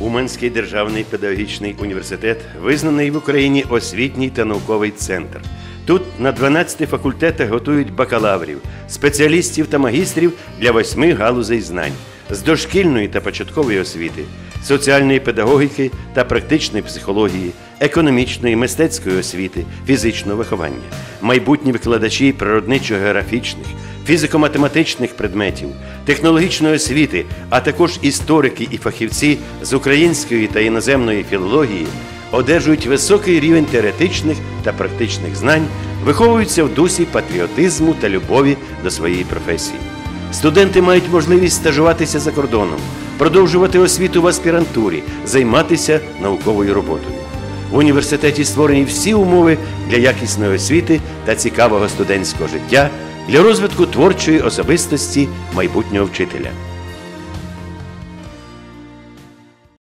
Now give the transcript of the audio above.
Уманський державний педагогічний університет визнаний в Україні освітній та науковий центр. Тут на 12 факультетах готують бакалаврів, спеціалістів та магістрів для восьми галузей знань з дошкільної та початкової освіти, соціальної педагогіки та практичної психології, економічної, мистецької освіти, фізичного виховання, майбутні викладачі природничо-географічних, фізико-математичних предметів, технологічної освіти, а також історики і фахівці з української та іноземної філології одержують високий рівень теоретичних та практичних знань, виховуються в дусі патріотизму та любові до своєї професії. Студенти мають можливість стажуватися за кордоном, продовжувати освіту в аспірантурі, займатися науковою роботою. В університеті створені всі умови для якісної освіти та цікавого студентського життя, для розвитку творчої особистості майбутнього вчителя.